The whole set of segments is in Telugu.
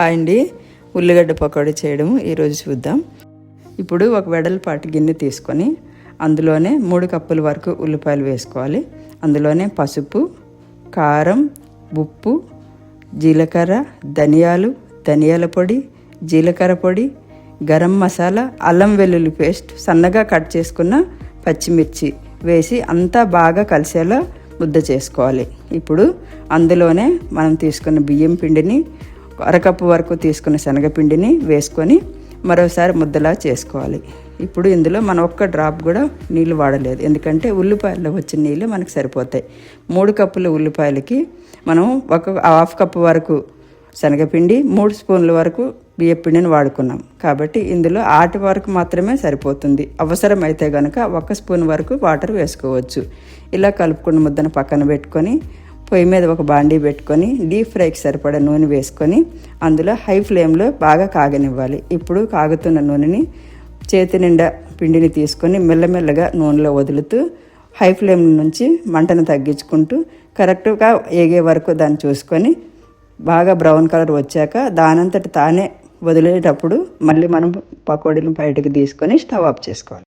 హాయ్ అండి ఉల్లిగడ్డ పకోడీ చేయడం ఈరోజు చూద్దాం. ఇప్పుడు ఒక వెడల్పాటి గిన్నె తీసుకొని అందులోనే మూడు కప్పుల వరకు ఉల్లిపాయలు వేసుకోవాలి. అందులోనే పసుపు కారం ఉప్పు జీలకర్ర ధనియాలు ధనియాల పొడి జీలకర్ర పొడి గరం మసాలా అల్లం వెల్లుల్లి పేస్ట్ సన్నగా కట్ చేసుకున్న పచ్చిమిర్చి వేసి అంతా బాగా కలిసేలా ముద్ద చేసుకోవాలి. ఇప్పుడు అందులోనే మనం తీసుకున్న బియ్యం పిండిని అరకప్పు వరకు తీసుకున్న శనగపిండిని వేసుకొని మరోసారి ముద్దలా చేసుకోవాలి. ఇప్పుడు ఇందులో మనం ఒక్క డ్రాప్ కూడా నీళ్ళు వాడలేదు. ఎందుకంటే ఉల్లిపాయల్లో వచ్చిన నీళ్ళు మనకు సరిపోతాయి. మూడు కప్పుల ఉల్లిపాయలకి మనం ఒక హాఫ్ కప్పు వరకు శనగపిండి మూడు స్పూన్ల వరకు బియ్యపిండిని వాడుకున్నాం. కాబట్టి ఇందులో ఆటి వరకు మాత్రమే సరిపోతుంది. అవసరమైతే కనుక ఒక స్పూన్ వరకు వాటర్ వేసుకోవచ్చు. ఇలా కలుపుకున్న ముద్దను పక్కన పెట్టుకొని పొయ్యి మీద ఒక బాండీ పెట్టుకొని డీప్ ఫ్రైకి సరిపడా నూనె వేసుకొని అందులో హై ఫ్లేమ్లో బాగా కాగనివ్వాలి. ఇప్పుడు కాగుతున్న నూనెని చేతి నిండా పిండిని తీసుకొని మెల్లమెల్లగా నూనెలో వదులుతూ హై ఫ్లేమ్ నుంచి మంటను తగ్గించుకుంటూ కరెక్ట్గా ఏగే వరకు దాన్ని చూసుకొని బాగా బ్రౌన్ కలర్ వచ్చాక దానంతటి తానే వదిలేటప్పుడు మళ్ళీ మనం పకోడీలను బయటకు తీసుకొని స్టవ్ ఆఫ్ చేసుకోవాలి.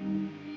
Mm-hmm.